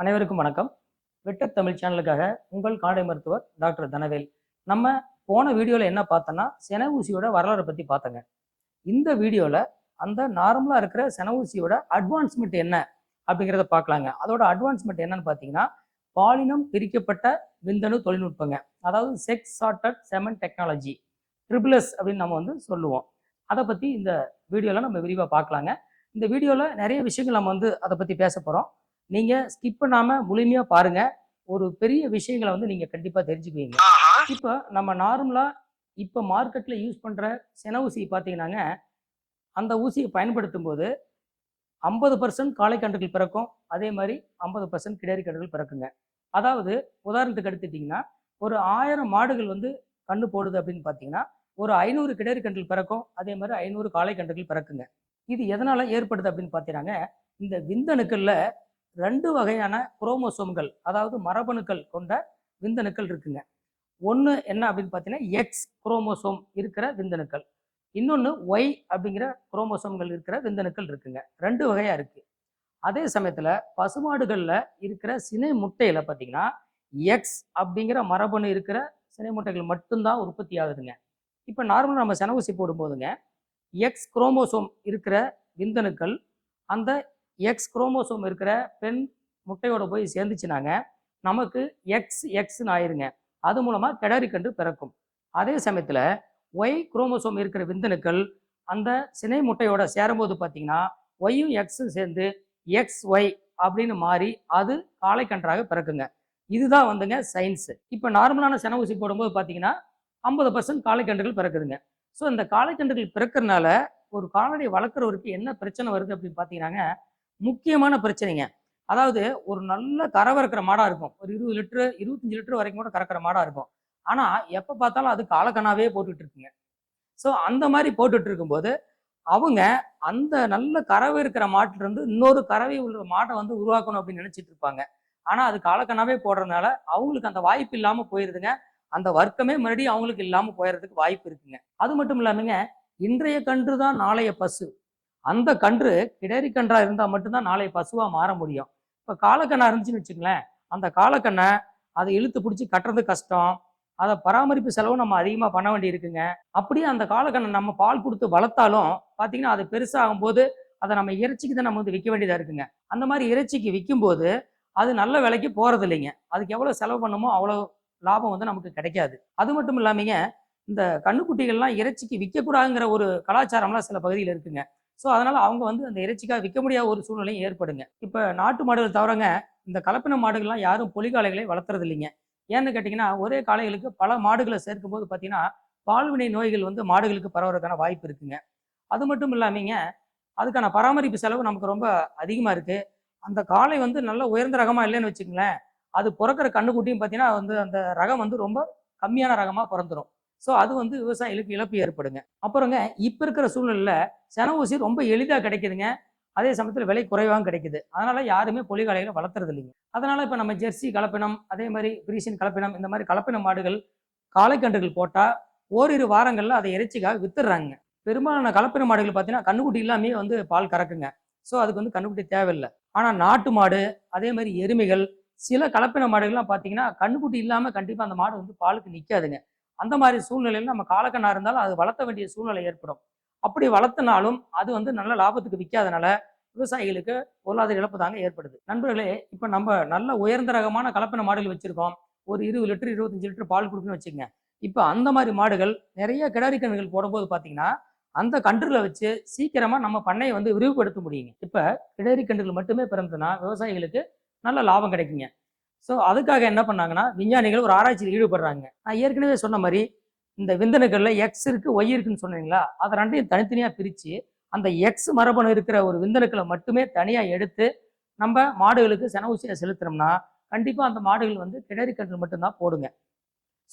அனைவருக்கும் வணக்கம். வெட்டர் தமிழ் சேனலுக்காக உங்கள் காடை மருத்துவர் டாக்டர் தனவேல். நம்ம போன வீடியோவில் என்ன பார்த்தோன்னா சென ஊசியோட வரலாறை பற்றி பார்த்தோங்க. இந்த வீடியோவில் அந்த நார்மலாக இருக்கிற சென ஊசியோட அட்வான்ஸ்மெண்ட் என்ன அப்படிங்கிறத பார்க்கலாங்க. அதோட அட்வான்ஸ்மெண்ட் என்னன்னு பார்த்தீங்கன்னா பாலினம் பிரிக்கப்பட்ட விந்தணு தொழில்நுட்பங்க. அதாவது செக்ஸ் சார்ட்டட் செமன் டெக்னாலஜி ட்ரிபிளஸ் அப்படின்னு நம்ம வந்து சொல்லுவோம். அதை பற்றி இந்த வீடியோவில் நம்ம விரிவாக பார்க்கலாங்க. இந்த வீடியோவில் நிறைய விஷயங்கள் நம்ம வந்து அதை பற்றி பேச போகிறோம் நீங்கள் ஸ்கிப் பண்ணாமல் முழுமையாக பாருங்கள் ஒரு பெரிய விஷயங்களை வந்து நீங்கள் கண்டிப்பாக தெரிஞ்சுக்குவீங்க. இப்போ நம்ம நார்மலாக இப்போ மார்க்கெட்டில் யூஸ் பண்ணுற சென ஊசி பார்த்தீங்கன்னாங்க. அந்த ஊசியை பயன்படுத்தும் போது ஐம்பது பர்சன்ட் காளைக்கன்றுகள் பிறக்கும். அதே மாதிரி ஐம்பது பர்சன்ட் கிடரி கன்றுகள் பிறக்குங்க. அதாவது உதாரணத்துக்கு எடுத்துட்டிங்கன்னா ஒரு ஆயிரம் மாடுகள் வந்து கண்ணு போடுது அப்படின்னு பார்த்தீங்கன்னா ஒரு ஐநூறு கிடரி கன்றுகள் பிறக்கும். அதே மாதிரி ஐநூறு காளைக்கன்றுகள் பிறக்குங்க. இது எதனால ஏற்படுது அப்படின்னு பார்த்தீங்கன்னா இந்த விந்தணுக்கள்ல ரெண்டு வகையான குரோமோசோம்கள் அதாவது மரபணுக்கள் கொண்ட விந்தணுக்கள் இருக்குங்க. ஒன்று என்ன அப்படின்னு பார்த்தீங்கன்னா எக்ஸ் குரோமோசோம் இருக்கிற விந்தணுக்கள். இன்னொன்று ஒய் அப்படிங்கிற குரோமோசோம்கள் இருக்கிற விந்தணுக்கள் இருக்குங்க. ரெண்டு வகையாக இருக்குது அதே சமயத்தில் பசுமாடுகளில் இருக்கிற சினை முட்டையில் பார்த்தீங்கன்னா எக்ஸ் அப்படிங்கிற மரபணு இருக்கிற சினை முட்டைகள் மட்டும்தான் உற்பத்தி ஆகுதுங்க. இப்போ நார்மலாக நம்ம சென போடும்போதுங்க எக்ஸ் குரோமோசோம் இருக்கிற விந்தணுக்கள் அந்த எக்ஸ் குரோமோசோம் இருக்கிற பெண் முட்டையோட போய் சேர்ந்துச்சுனாங்க. நமக்கு எக்ஸ் எக்ஸ்ன்னு ஆயிருங்க. அது மூலமாக கிடரி கன்று பிறக்கும். அதே சமயத்தில் ஒய் குரோமோசோம் இருக்கிற விந்தணுக்கள் அந்த சினை முட்டையோட சேரும்போது பார்த்தீங்கன்னா ஒய்யும் எக்ஸும் சேர்ந்து எக்ஸ் ஒய் அப்படின்னு மாறி அது காளைக்கன்றாக பிறக்குங்க. இதுதான் வந்துங்க சயின்ஸு இப்போ நார்மலான சென ஊசி போடும்போது பார்த்தீங்கன்னா ஐம்பது பர்சன்ட் காளைக்கன்றுகள் பிறக்குதுங்க. ஸோ இந்த காளைக்கன்றுகள் பிறக்கறனால ஒரு கால்நடை வளர்க்குறவருக்கு என்ன பிரச்சனை வருது அப்படின்னு பார்த்தீங்கன்னாங்க முக்கியமான பிரச்சனைங்க. அதாவது ஒரு நல்ல கறவை இருக்கிற மாடா இருக்கும். ஒரு இருபது லிட்டரு இருபத்தஞ்சு லிட்டர் வரைக்கும் கூட கறக்கிற மாடா இருக்கும். ஆனா எப்போ பார்த்தாலும் அது காலக்கனாவே போட்டுட்டு இருக்குங்க. ஸோ அந்த மாதிரி போட்டுட்டு இருக்கும்போது அவங்க அந்த நல்ல கறவை இருக்கிற மாட்டுல இருந்து இன்னொரு கறவை உள்ள மாட்டை வந்து உருவாக்கணும் அப்படின்னு நினைச்சிட்டு இருப்பாங்க. ஆனா அது காலக்கனாவே போடுறதுனால அவங்களுக்கு அந்த வாய்ப்பு இல்லாம போயிருதுங்க. அந்த வர்க்கமே மறுபடியும் அவங்களுக்கு இல்லாம போயிடுறதுக்கு வாய்ப்பு இருக்குங்க. அது மட்டும் இல்லாமங்க இன்றைய கன்று தான் நாளைய பசு. அந்த கன்று கிடரி கன்றா இருந்தா மட்டும்தான் நாளை பசுவா மாற முடியும். இப்ப காலக்கண்ணா இருந்துச்சுன்னு வச்சுங்களேன் அந்த காலக்கண்ணை அதை இழுத்து பிடிச்சி கட்டுறது கஷ்டம். அதை பராமரிப்பு செலவு நம்ம அதிகமாக பண்ண வேண்டி இருக்குங்க. அப்படியே அந்த காலக்கண்ணை நம்ம பால் கொடுத்து வளர்த்தாலும் பார்த்தீங்கன்னா அது பெருசாகும் போது அதை நம்ம இறைச்சிக்கு தான் நம்ம வந்து விற்க வேண்டியதாக இருக்குங்க. அந்த மாதிரி இறைச்சிக்கு விற்கும்போது அது நல்ல விலைக்கு போறது இல்லைங்க அதுக்கு எவ்வளோ செலவு பண்ணுமோ அவ்வளோ லாபம் வந்து நமக்கு கிடைக்காது. அது மட்டும் இல்லாமங்க இந்த கண்ணுக்குட்டிகள்லாம் இறைச்சிக்கு விற்கக்கூடாதுங்கிற ஒரு கலாச்சாரம்லாம் சில பகுதியில் இருக்குங்க. ஸோ அதனால் அவங்க வந்து அந்த இறைச்சிக்காக விற்க முடியாத ஒரு சூழ்நிலையும் ஏற்படுங்க. இப்போ நாட்டு மாடுகள் தவிரங்க இந்த கலப்பின மாடுகள்லாம் யாரும் பொலிகாலைகளை வளர்த்துறது இல்லைங்க ஏன்னு கேட்டிங்கன்னா ஒரே காளைகளுக்கு பல மாடுகளை சேர்க்கும் போது பார்த்தீங்கன்னா பால்வினை நோய்கள் வந்து மாடுகளுக்கு பரவுறதுக்கான வாய்ப்பு இருக்குங்க. அது மட்டும் இல்லாமங்க அதுக்கான பராமரிப்பு செலவு நமக்கு ரொம்ப அதிகமாக இருக்குது அந்த காளை வந்து நல்ல உயர்ந்த ரகமாக இல்லைன்னு வச்சுங்களேன் அது பிறக்கிற கண்ணுக்குட்டியும் பார்த்தீங்கன்னா வந்து அந்த ரகம் வந்து ரொம்ப கம்மியான ரகமாக பிறந்துடும் ஸோ அது வந்து விவசாயிகளுக்கு இழப்பு ஏற்படுங்க. அப்புறங்க இப்போ இருக்கிற சூழ்நிலையில் சென ஊசி ரொம்ப எளிதாக கிடைக்குதுங்க. அதே சமயத்தில் விலை குறைவாகவும் கிடைக்குது. அதனால் யாருமே பொலிகாலைகளை வளர்த்துறது இல்லைங்க. அதனால் இப்போ நம்ம ஜெர்சி கலப்பினம் அதே மாதிரி பிரிசின் கலப்பினம் இந்த மாதிரி கலப்பின மாடுகள் காளைக்கன்றுகள் போட்டால் ஓரிரு வாரங்களில் அதை இறைச்சிக்காக வித்துடுறாங்க பெரும்பாலான கலப்பின மாடுகள் பார்த்தீங்கன்னா கண்ணுக்குட்டி இல்லாமே வந்து பால் கறக்குங்க. ஸோ அதுக்கு வந்து கண்ணுக்குட்டி தேவையில்லை. ஆனால் நாட்டு மாடு அதே மாதிரி எருமைகள் சில கலப்பின மாடுகள்லாம் பார்த்தீங்கன்னா கண்ணுக்குட்டி இல்லாமல் கண்டிப்பாக அந்த மாடு வந்து பாலுக்கு நிற்காதுங்க அந்த மாதிரி சூழ்நிலையில் நம்ம காலக்கண்ணா இருந்தாலும் அது வளர்த்த வேண்டிய சூழ்நிலை ஏற்படும். அப்படி வளர்த்தினாலும் அது வந்து நல்ல லாபத்துக்கு விற்காதனால விவசாயிகளுக்கு பொருளாதார இழப்பு தாங்க ஏற்படுது. நண்பர்களே இப்போ நம்ம நல்ல உயர்ந்த ரகமான கலப்பின மாடுகள் வச்சுருக்கோம். ஒரு இருபது லிட்டர் இருபத்தஞ்சு லிட்டர் பால் கொடுக்குன்னு வச்சுக்கோங்க. இப்போ அந்த மாதிரி மாடுகள் நிறைய கிடாரி கன்றுகள் போடும்போது பார்த்தீங்கன்னா அந்த கன்றுல வச்சு சீக்கிரமாக நம்ம பண்ணையை வந்து விரிவுபடுத்த முடியுங்க. இப்போ கிடாரி கன்றுகள் மட்டுமே பிறந்ததுன்னா விவசாயிகளுக்கு நல்ல லாபம் கிடைக்குங்க. ஸோ அதுக்காக என்ன பண்ணாங்கன்னா விஞ்ஞானிகள் ஒரு ஆராய்ச்சியில் ஈடுபடுறாங்க. நான் ஏற்கனவே சொன்ன மாதிரி இந்த விந்தணுக்களில் எக்ஸ் இருக்குது ஒய் இருக்குன்னு சொன்னீங்களா? அதை ரெண்டையும் தனித்தனியாக பிரித்து அந்த எக்ஸ் மரபணு இருக்கிற ஒரு விந்தணுக்களை மட்டுமே தனியாக எடுத்து நம்ம மாடுகளுக்கு சென ஊசியை கண்டிப்பாக அந்த மாடுகள் வந்து கிணறு கன்று மட்டும்தான் போடுங்க.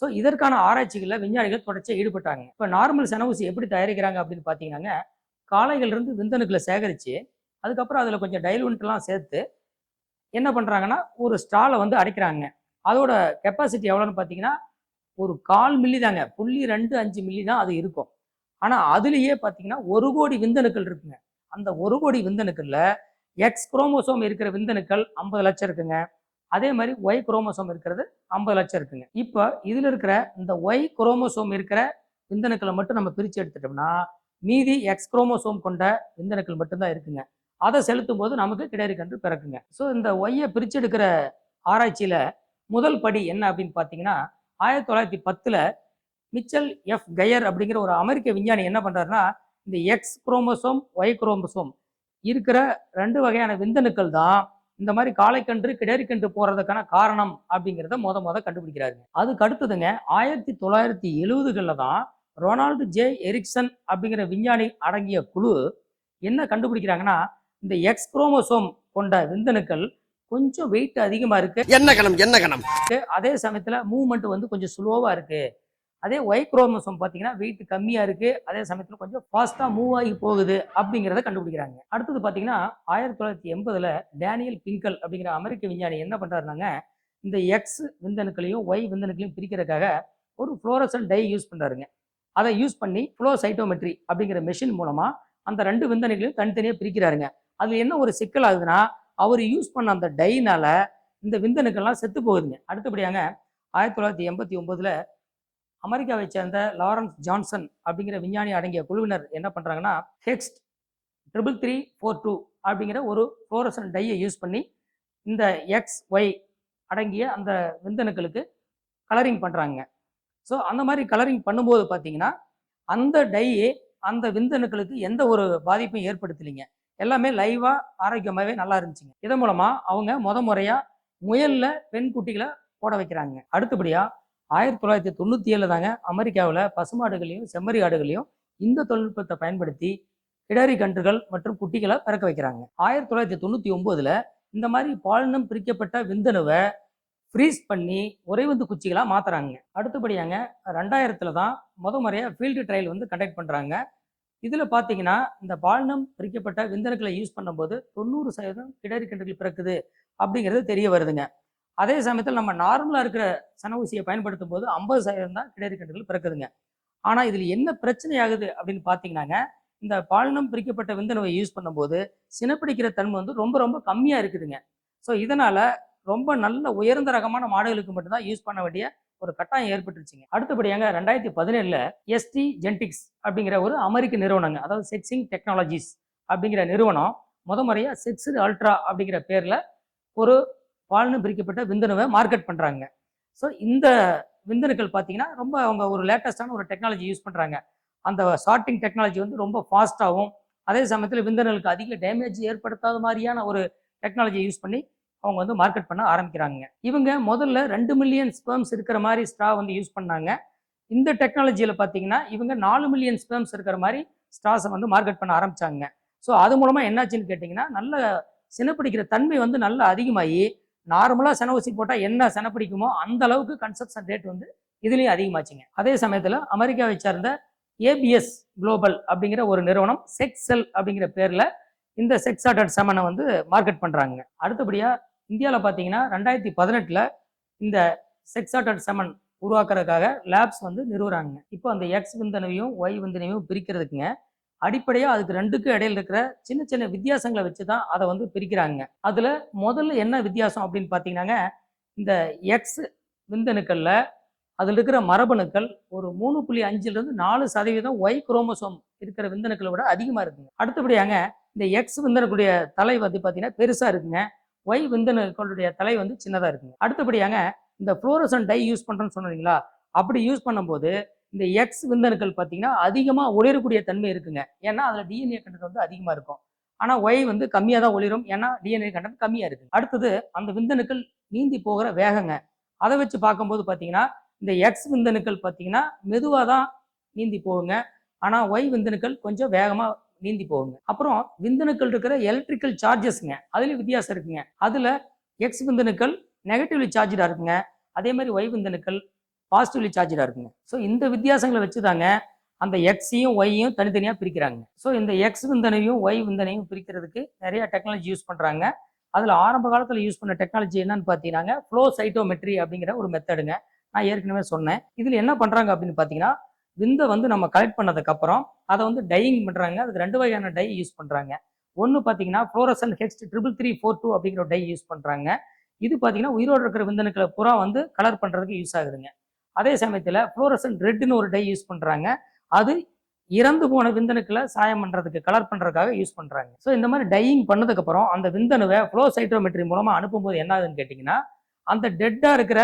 ஸோ இதற்கான ஆராய்ச்சிகளில் விஞ்ஞானிகள் தொடர்ச்சியாக ஈடுபட்டாங்க. இப்போ நார்மல் சென எப்படி தயாரிக்கிறாங்க அப்படின்னு பார்த்தீங்கன்னாங்க காளைகள் இருந்து விந்தணுக்களை சேகரித்து அதுக்கப்புறம் அதில் கொஞ்சம் டைலூன்ட்லாம் சேர்த்து என்ன பண்ணுறாங்கன்னா ஒரு ஸ்டாலை வந்து அடைக்கிறாங்க. அதோட கெப்பாசிட்டி எவ்வளோன்னு பார்த்தீங்கன்னா ஒரு கால் மில்லி தாங்க. புள்ளி ரெண்டு அஞ்சு மில்லி தான் அது இருக்கும். ஆனால் அதுலேயே பார்த்தீங்கன்னா ஒரு கோடி விந்தணுக்கள் இருக்குங்க. அந்த ஒரு கோடி விந்தணுக்களில் எக்ஸ் குரோமோசோம் இருக்கிற விந்தணுக்கள் ஐம்பது லட்சம் இருக்குங்க. அதே மாதிரி ஒய் குரோமோசோம் இருக்கிறது ஐம்பது லட்சம் இருக்குங்க. இப்போ இதில் இருக்கிற இந்த ஒய் குரோமோசோம் இருக்கிற விந்தணுக்களை மட்டும் நம்ம பிரித்து எடுத்துட்டோம்னா மீதி எக்ஸ் குரோமோசோம் கொண்ட விந்தணுக்கள் மட்டும்தான் இருக்குங்க. அதை செலுத்தும் போது நமக்கு கிடரி கன்று பிறக்குங்க. ஸோ இந்த ஒய்யை பிரிச்செடுக்கிற எடுக்கிற ஆராய்ச்சியில் முதல் படி என்ன அப்படின்னு பார்த்தீங்கன்னா ஆயிரத்தி தொள்ளாயிரத்தி பத்தில் மிச்சல் எஃப் கயர் அப்படிங்கிற ஒரு அமெரிக்க விஞ்ஞானி என்ன பண்ணுறாருன்னா இந்த எக்ஸ் குரோமோசோம் ஒய் குரோமோசோம் இருக்கிற ரெண்டு வகையான விந்தணுக்கள் தான் இந்த மாதிரி காலைக்கன்று கிடரிக்கன்று போகிறதுக்கான காரணம் அப்படிங்கிறத மொத மொத கண்டுபிடிக்கிறாருங்க. அதுக்கு அடுத்ததுங்க ஆயிரத்தி தொள்ளாயிரத்தி எழுபதுகளில் தான் ரொனால்டு ஜே எரிக்சன் அப்படிங்கிற விஞ்ஞானி அடங்கிய குழு என்ன கண்டுபிடிக்கிறாங்கன்னா இந்த எக்ஸ் குரோமோசோம் கொண்ட விந்தணுக்கள் கொஞ்சம் வெயிட் அதிகமாக இருக்கு. என்ன கணம் என்ன கணம்? அதே சமயத்தில் மூவ்மெண்ட் வந்து கொஞ்சம் ஸ்லோவாக இருக்கு. அதே ஒய் குரோமோசோம் பார்த்தீங்கன்னா வெயிட் கம்மியாக இருக்கு. அதே சமயத்தில் கொஞ்சம் ஃபாஸ்ட்டாக மூவ் ஆகி போகுது அப்படிங்கிறத கண்டுபிடிக்கிறாங்க. அடுத்தது பார்த்தீங்கன்னா ஆயிரத்தி தொள்ளாயிரத்தி எண்பதுல டேனியல் பிங்கல் அப்படிங்கிற அமெரிக்க விஞ்ஞானி என்ன பண்ணுறாருனாங்க இந்த எக்ஸ் விந்தணுக்களையும் ஒய் விந்தணுக்களையும் பிரிக்கிறதுக்காக ஒரு ஃப்ளோரசன் டை யூஸ் பண்ணுறாருங்க அதை யூஸ் பண்ணி ஃப்ளோ சைட்டோமெட்ரி அப்படிங்கிற மெஷின் மூலமாக அந்த ரெண்டு விந்தணுக்களையும் தனித்தனியாக பிரிக்கிறாருங்க. அதில் என்ன ஒரு சிக்கல் ஆகுதுன்னா அவர் யூஸ் பண்ண அந்த டைனால இந்த விந்தணுக்கள்லாம் செத்து போகுதுங்க. அடுத்தபடியாங்க ஆயிரத்தி தொள்ளாயிரத்தி எண்பத்தி ஒன்பதுல அமெரிக்காவை சேர்ந்த லாரன்ஸ் ஜான்சன் அப்படிங்கிற விஞ்ஞானி அடங்கிய குழுவினர் என்ன பண்ணுறாங்கன்னா Hoechst triple three four two அப்படிங்கிற ஒரு ஃப்ளோரசன் டையை யூஸ் பண்ணி இந்த எக்ஸ் ஒய் அடங்கிய அந்த விந்தணுக்களுக்கு கலரிங் பண்ணுறாங்க ஸோ அந்த மாதிரி கலரிங் பண்ணும்போது பார்த்தீங்கன்னா அந்த டையே அந்த விந்தணுக்களுக்கு எந்த ஒரு பாதிப்பும் ஏற்படுத்தலைங்க. எல்லாமே லைவாக ஆரோக்கியமாகவே நல்லா இருந்துச்சுங்க. இதன் மூலமாக அவங்க முத முறையாக முயலில் பெண் குட்டிகளை போட வைக்கிறாங்க. அடுத்தபடியாக ஆயிரத்தி தொள்ளாயிரத்தி தொண்ணூற்றி ஏழில் தாங்க அமெரிக்காவில் பசுமாடுகளையும் செம்மறி ஆடுகளையும் இந்த தொழில்நுட்பத்தை பயன்படுத்தி இடரி கன்றுகள் மற்றும் குட்டிகளை பிறக்க வைக்கிறாங்க. ஆயிரத்தி தொள்ளாயிரத்தி தொண்ணூற்றி ஒம்போதில் இந்த மாதிரி பாலினம் பிரிக்கப்பட்ட விந்தணுவை ஃப்ரீஸ் பண்ணி உறைவந்து குச்சிகளாக மாற்றுறாங்க அடுத்தபடியாங்க ரெண்டாயிரத்தில் தான் முத முறையாக ஃபீல்டு ட்ரையல் வந்து கண்டக்ட் பண்ணுறாங்க இதில் பார்த்தீங்கன்னா இந்த பாலினம் பிரிக்கப்பட்ட விந்தணுக்களை யூஸ் பண்ணும்போது தொண்ணூறு சதவீதம் கிடரி கன்றுகள் பிறக்குது அப்படிங்கிறது தெரிய வருதுங்க. அதே சமயத்தில் நம்ம நார்மலாக இருக்கிற சன ஊசியை பயன்படுத்தும் போது ஐம்பது சதவீதம் தான் கிடரி கன்றுகள் பிறக்குதுங்க. ஆனால் இதில் என்ன பிரச்சனை ஆகுது அப்படின்னு பார்த்தீங்கன்னாங்க இந்த பாலினம் பிரிக்கப்பட்ட விந்தணுவை யூஸ் பண்ணும்போது சினப்பிடிக்கிற தன்மை வந்து ரொம்ப ரொம்ப கம்மியாக இருக்குதுங்க. ஸோ இதனால் ரொம்ப நல்ல உயர்ந்த ரகமான மாடுகளுக்கு மட்டும்தான் யூஸ் பண்ண வேண்டிய ஒரு கட்டாயம் ஏற்பட்டுருச்சுங்க. அடுத்தபடியாங்க ரெண்டாயிரத்தி பதினேழுல எஸ்டி ஜென்டிக்ஸ் அப்படிங்கிற ஒரு அமெரிக்க நிறுவனங்க அதாவது செக்ஸிங் டெக்னாலஜிஸ் அப்படிங்கிற நிறுவனம் முத முறையாக செக்ஸ் அல்ட்ரா அப்படிங்கிற பேரில் ஒரு பால்னு பிரிக்கப்பட்ட விந்தணுவை மார்க்கெட் பண்ணுறாங்க ஸோ இந்த விந்தணுக்கள் பார்த்தீங்கன்னா ரொம்ப அவங்க ஒரு லேட்டஸ்டான ஒரு டெக்னாலஜி யூஸ் பண்ணுறாங்க அந்த ஷார்ட்டிங் டெக்னாலஜி வந்து ரொம்ப ஃபாஸ்ட்டாகவும் அதே சமயத்தில் விந்தணுகளுக்கு அதிக டேமேஜ் ஏற்படுத்தாத மாதிரியான ஒரு டெக்னாலஜியை யூஸ் பண்ணி அவங்க வந்து மார்க்கெட் பண்ண ஆரம்பிக்கிறாங்க இவங்க முதல்ல ரெண்டு மில்லியன் ஸ்பெர்ம்ஸ் இருக்கிற மாதிரி ஸ்ட்ரா வந்து யூஸ் பண்ணாங்க. இந்த டெக்னாலஜியில் பார்த்தீங்கன்னா இவங்க நாலு மில்லியன் ஸ்பெர்ம்ஸ் இருக்கிற மாதிரி ஸ்ட்ராஸை வந்து மார்க்கெட் பண்ண ஆரம்பிச்சாங்க. ஸோ அது மூலமாக என்னாச்சுன்னு கேட்டிங்கன்னா நல்ல சினப்பிடிக்கிற தன்மை வந்து நல்லா அதிகமாகி நார்மலாக சென ஊசி போட்டால் என்ன சென பிடிக்குமோ அந்த அளவுக்கு கன்சப்ஷன் ரேட் வந்து இதுலேயும் அதிகமாச்சுங்க. அதே சமயத்தில் அமெரிக்காவை சார்ந்த ஏபிஎஸ் குளோபல் அப்படிங்கிற ஒரு நிறுவனம் செக்ஸ் அப்படிங்கிற பேரில் இந்த செக்ஸ் ஆர்டர் செமனை வந்து மார்க்கெட் பண்ணுறாங்க அடுத்தபடியாக இந்தியாவில் பார்த்தீங்கன்னா ரெண்டாயிரத்தி பதினெட்டில் இந்த செக்ஸ் செமன் உருவாக்குறதுக்காக லேப்ஸ் வந்து நிறுவுறாங்க. இப்போ அந்த எக்ஸ் விந்தனவையும் ஒய் விந்தனையும் பிரிக்கிறதுக்குங்க. அடிப்படையாக அதுக்கு ரெண்டுக்கும் இடையில இருக்கிற சின்ன சின்ன வித்தியாசங்களை வச்சு தான் அதை வந்து பிரிக்கிறாங்க. அதில் முதல்ல என்ன வித்தியாசம் அப்படின்னு பார்த்தீங்கன்னாங்க இந்த எக்ஸ் விந்தணுக்களில் அதில் இருக்கிற மரபணுக்கள் ஒரு மூணு புள்ளி அஞ்சுலேருந்து நாலு சதவீதம் ஒய் குரோமோசோம் இருக்கிற விந்தணுக்களை விட அதிகமாக இருக்குங்க. அடுத்தபடியாங்க இந்த எக்ஸ் விந்தணுக்குடைய தலை வந்து பார்த்தீங்கன்னா பெருசாக இருக்குங்க. ஒய் விந்தணுக்களுடைய தலை வந்து சின்னதாக இருக்குங்க. அடுத்தபடியாங்க இந்த ஃப்ளோரசன் டை யூஸ் பண்ணுறோன்னு சொன்னீங்களா? அப்படி யூஸ் பண்ணும்போது இந்த எக்ஸ் விந்தணுக்கள் பார்த்தீங்கன்னா அதிகமாக ஒளிரக்கூடிய தன்மை இருக்குங்க. ஏன்னா அதில் டிஎன்ஏ கண்டென்ட் வந்து அதிகமாக இருக்கும். ஆனால் ஒய் வந்து கம்மியாக தான் ஒளிரும். ஏன்னா டிஎன்ஏ கண்டென்ட் கம்மியாக இருக்குது. அடுத்தது அந்த விந்தணுக்கள் நீந்தி போகிற வேகங்க. அதை வச்சு பார்க்கும்போது பார்த்தீங்கன்னா இந்த எக்ஸ் விந்தணுக்கள் பார்த்தீங்கன்னா மெதுவாக தான் நீந்தி போகுங்க. ஆனால் ஒய் விந்தணுக்கள் கொஞ்சம் வேகமாக நீந்தி போகுங்க. அப்புறம் விந்தணுக்கள் இருக்கிற எலக்ட்ரிக்கல் சார்ஜஸ்ங்க அதுலேயும் வித்தியாசம் இருக்குங்க. அதில் எக்ஸ் விந்தணுக்கள் நெகட்டிவ்லி சார்ஜாக இருக்குங்க. அதே மாதிரி ஒய் விந்தணுக்கள் பாசிட்டிவ்லி சார்ஜாக இருக்குங்க. ஸோ இந்த வித்தியாசங்களை வச்சு தாங்க அந்த எக்ஸையும் ஒய்யும் தனித்தனியாக பிரிக்கிறாங்க. ஸோ இந்த எக்ஸ் விந்தனையும் ஒய் விந்தனையும் பிரிக்கிறதுக்கு நிறைய டெக்னாலஜி யூஸ் பண்ணுறாங்க அதில் ஆரம்ப காலத்தில் யூஸ் பண்ண டெக்னாலஜி என்னன்னு பார்த்தீங்கன்னா ஃப்ளோ சைட்டோமெட்ரி அப்படிங்கிற ஒரு மெத்தடுங்க நான் ஏற்கனவே சொன்னேன். இதில் என்ன பண்ணுறாங்க அப்படின்னு பார்த்தீங்கன்னா விந்தை வந்து நம்ம கலெக்ட் பண்ணதுக்கப்புறம் அதை வந்து டையிங் பண்ணுறாங்க அதுக்கு ரெண்டு வகையான டை யூஸ் பண்ணுறாங்க ஒன்று பார்த்தீங்கன்னா fluorescent Hoechst triple three four two அப்படிங்கிற டை யூஸ் பண்ணுறாங்க இது பார்த்தீங்கன்னா உயிரோடு இருக்கிற விந்தணுக்களை புறா வந்து கலர் பண்ணுறதுக்கு யூஸ் ஆகுதுங்க. அதே சமயத்தில் ஃப்ளோரசன் ரெட்டுன்னு ஒரு டை யூஸ் பண்ணுறாங்க அது இறந்து போன விந்தணுக்களை சாயம் பண்ணுறதுக்கு கலர் பண்ணுறதுக்காக யூஸ் பண்ணுறாங்க ஸோ இந்த மாதிரி டையிங் பண்ணதுக்கப்புறம் அந்த விந்தணுவை ஃப்ளோ சைட்ரோமெட்ரி மூலமாக அனுப்பும்போது என்ன ஆகுதுன்னு கேட்டிங்கன்னா அந்த டெட்டாக இருக்கிற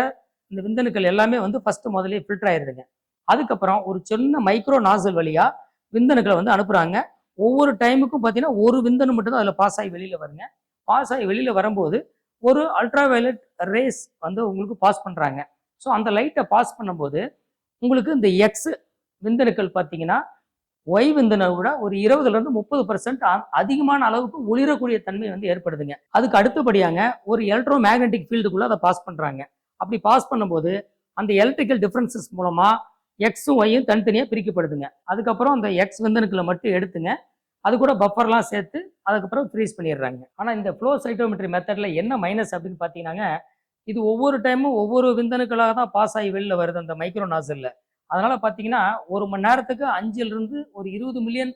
இந்த விந்தணுக்கள் எல்லாமே வந்து ஃபஸ்ட்டு முதல்லயே ஃபில்டர் ஆயிடுதுங்க அதுக்கப்புறம் ஒரு சின்ன மைக்ரோ நாசல் வழியா விந்தணுக்களை வந்து அனுப்புறாங்க. ஒவ்வொரு டைமுக்கும் பார்த்தீங்கன்னா ஒரு விந்தணு மட்டும் தான் அதில் பாஸ் ஆகி வெளியில் வருங்க. பாஸ் ஆகி வெளியில் வரும்போது ஒரு அல்ட்ரா வயலட் ரேஸ் வந்து உங்களுக்கு பாஸ் பண்ணுறாங்க ஸோ அந்த லைட்டை பாஸ் பண்ணும்போது உங்களுக்கு இந்த எக்ஸ் விந்தணுக்கள் பார்த்தீங்கன்னா ஒய் விந்தனை விட ஒரு இருபதுலேருந்து முப்பது பர்சன்ட் அதிகமான அளவுக்கு ஒளிரக்கூடிய தன்மை வந்து ஏற்படுதுங்க. அதுக்கு அடுத்தபடியாங்க ஒரு எலக்ட்ரோ மேக்னெட்டிக் ஃபீல்டுக்குள்ளே அதை பாஸ் பண்ணுறாங்க அப்படி பாஸ் பண்ணும்போது அந்த எலக்ட்ரிக்கல் டிஃப்ரென்சஸ் மூலமாக எக்ஸும் ஒய்யும் தனித்தனியாக பிரிக்கப்படுதுங்க. அதுக்கப்புறம் அந்த எக்ஸ் விந்தணுக்களை மட்டும் எடுத்துங்க. அது கூட பஃபர்லாம் சேர்த்து அதுக்கப்புறம் ஃப்ரீஸ் பண்ணிடுறாங்க. ஆனால் இந்த ஃப்ளோ சைட்டோமெட்ரி மெத்தடில் என்ன மைனஸ் அப்படின்னு பார்த்தீங்கன்னாங்க இது ஒவ்வொரு டைமும் ஒவ்வொரு விந்தணுக்களாக தான் பாஸ் ஆகி வெளியில் வருது அந்த மைக்ரோ நாசலில் அதனால் பார்த்தீங்கன்னா ஒரு மணி நேரத்துக்கு அஞ்சிலிருந்து ஒரு இருபது மில்லியன்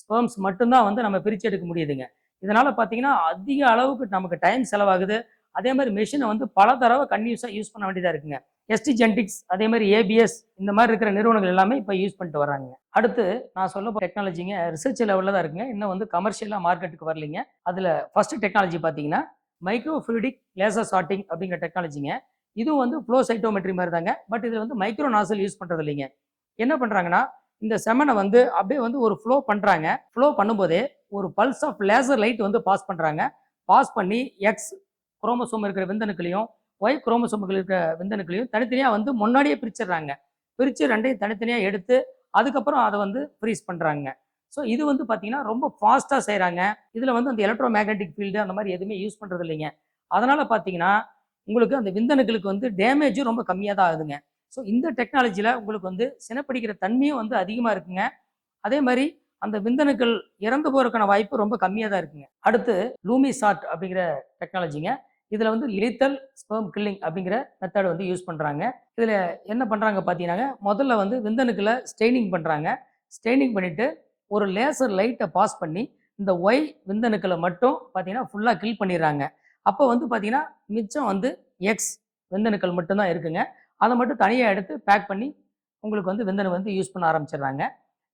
ஸ்பெர்ம்ஸ் மட்டும்தான் வந்து நம்ம பிரித்து எடுக்க முடியுதுங்க. இதனால் பார்த்தீங்கன்னா அதிக அளவுக்கு நமக்கு டைம் செலவாகுது. அதே மாதிரி மெஷினை வந்து பல தடவை கன்யூஸாக யூஸ் பண்ண வேண்டியதாக இருக்குங்க. எஸ்டி ஜென்டிக்ஸ் அதே மாதிரி ஏபிஎஸ் இந்த மாதிரி இருக்கிற நிறுவனங்கள் எல்லாமே இப்போ யூஸ் பண்ணிட்டு வராங்க அடுத்து நான் சொல்ல டெக்னாலஜிங்க ரிசர்ச் லெவலில் தான் இருக்குங்க. இன்னும் வந்து கமர்ஷியலாக மார்க்கெட்டுக்கு வரலைங்க. அதில் ஃபர்ஸ்ட் டெக்னாலஜி பார்த்தீங்கன்னா மைக்ரோ ஃப்ளூடிக் லேசர் சார்ட்டிங் அப்படிங்கிற டெக்னாலஜிங்க இதுவும் வந்து ஃப்ளோ சைட்டோமெட்ரி மாதிரி தாங்க. பட் இதில் வந்து மைக்ரோ நாசல் யூஸ் பண்ணுறது இல்லைங்க. என்ன பண்ணுறாங்கன்னா இந்த செமனை வந்து அப்படியே வந்து ஒரு ஃப்ளோ பண்ணுறாங்க ஃப்ளோ பண்ணும்போதே ஒரு பல்ஸ் ஆஃப் லேசர் லைட் வந்து பாஸ் பண்ணுறாங்க பாஸ் பண்ணி எக்ஸ் குரோமோசோம் இருக்கிற விந்தணுக்களையும் ஒய் குரோமோசோம்கள் இருக்கிற விந்தணுக்களையும் தனித்தனியாக வந்து முன்னாடியே பிரிச்சிடுறாங்க. பிரித்து ரெண்டையும் தனித்தனியாக எடுத்து அதுக்கப்புறம் அதை வந்து ஃப்ரீஸ் பண்ணுறாங்க ஸோ இது வந்து பார்த்தீங்கன்னா ரொம்ப ஃபாஸ்ட்டாக செய்கிறாங்க இதில் வந்து அந்த எலக்ட்ரோ மேக்னெட்டிக் ஃபீல்டு அந்த மாதிரி எதுவுமே யூஸ் பண்ணுறது இல்லைங்க. அதனால் பார்த்தீங்கன்னா உங்களுக்கு அந்த விந்தணுக்களுக்கு வந்து டேமேஜும் ரொம்ப கம்மியாக தான் ஆகுதுங்க. ஸோ இந்த டெக்னாலஜியில் உங்களுக்கு வந்து சினப்பிடிக்கிற தன்மையும் வந்து அதிகமாக இருக்குங்க. அதே மாதிரி அந்த விந்தணுக்கள் இறந்து போகிறதுக்கான வாய்ப்பு ரொம்ப கம்மியாக தான் இருக்குங்க. அடுத்து லூமி சாட் அப்படிங்கிற டெக்னாலஜிங்க இதில் வந்து லித்தல் ஸ்பெர்ம் கில்லிங் அப்படிங்கிற மெத்தட் வந்து யூஸ் பண்ணுறாங்க இதில் என்ன பண்ணுறாங்க பார்த்தீங்கன்னா முதல்ல வந்து விந்தணுக்களை ஸ்டெய்னிங் பண்ணுறாங்க ஸ்டெய்னிங் பண்ணிவிட்டு ஒரு லேசர் லைட்டை பாஸ் பண்ணி இந்த ஒய் விந்தணுக்களை மட்டும் பார்த்தீங்கன்னா ஃபுல்லாக கில் பண்ணிடுறாங்க. அப்போ வந்து பார்த்தீங்கன்னா மிச்சம் வந்து எக்ஸ் விந்தணுக்கள் மட்டும்தான் இருக்குங்க. அதை மட்டும் தனியாக எடுத்து பேக் பண்ணி உங்களுக்கு வந்து விந்தணு வந்து யூஸ் பண்ண ஆரம்பிச்சிடுறாங்க.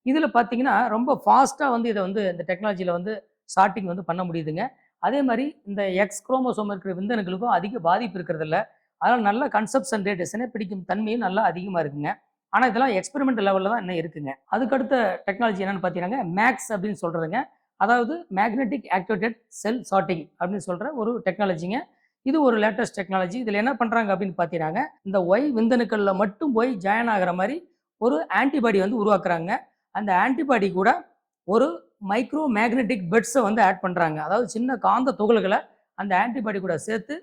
இதில் பார்த்தீங்கன்னா ரொம்ப ஃபாஸ்ட்டாக வந்து இதை வந்து இந்த டெக்னாலஜியில் வந்து ஷார்ட்டிங் வந்து பண்ண முடியுதுங்க. அதே மாதிரி இந்த எக்ஸ் குரோமோசோம் இருக்கிற விந்தணுக்களுக்கும் அதிக பாதிப்பு இருக்கிறதில்ல. அதனால் நல்ல கன்சப்ஷன் ரேட் சினைப்பிடிக்கும் தன்மையும் நல்லா அதிகமாக இருக்குங்க. ஆனால் இதெல்லாம் எக்ஸ்பெரிமெண்ட் லெவலில் தான் இன்னும் இருக்குங்க. அதுக்கடுத்த டெக்னாலஜி என்னென்னு பார்த்தீங்கன்னா மேக்ஸ் அப்படின்னு சொல்கிறதுங்க அதாவது மேக்னெட்டிக் ஆக்டிவேட்டட் செல் சார்ட்டிங் அப்படின்னு சொல்கிற ஒரு டெக்னாலஜிங்க இது ஒரு லேட்டஸ்ட் டெக்னாலஜி இதில் என்ன பண்ணுறாங்க அப்படின்னு பார்த்தீங்கன்னா இந்த ஒய் விந்தணுக்களில் மட்டும் போய் ஜாயின் ஆகிற மாதிரி ஒரு ஆன்டிபாடி வந்து உருவாக்குறாங்க. அந்த ஆன்டிபாடி கூட ஒரு மைக்ரோ மேக்னெட்டிக் பெட்ஸை வந்து ஆட் பண்ணுறாங்க அதாவது சின்ன காந்த துகள்களை அந்த ஆன்டிபாடி கூட சேர்த்து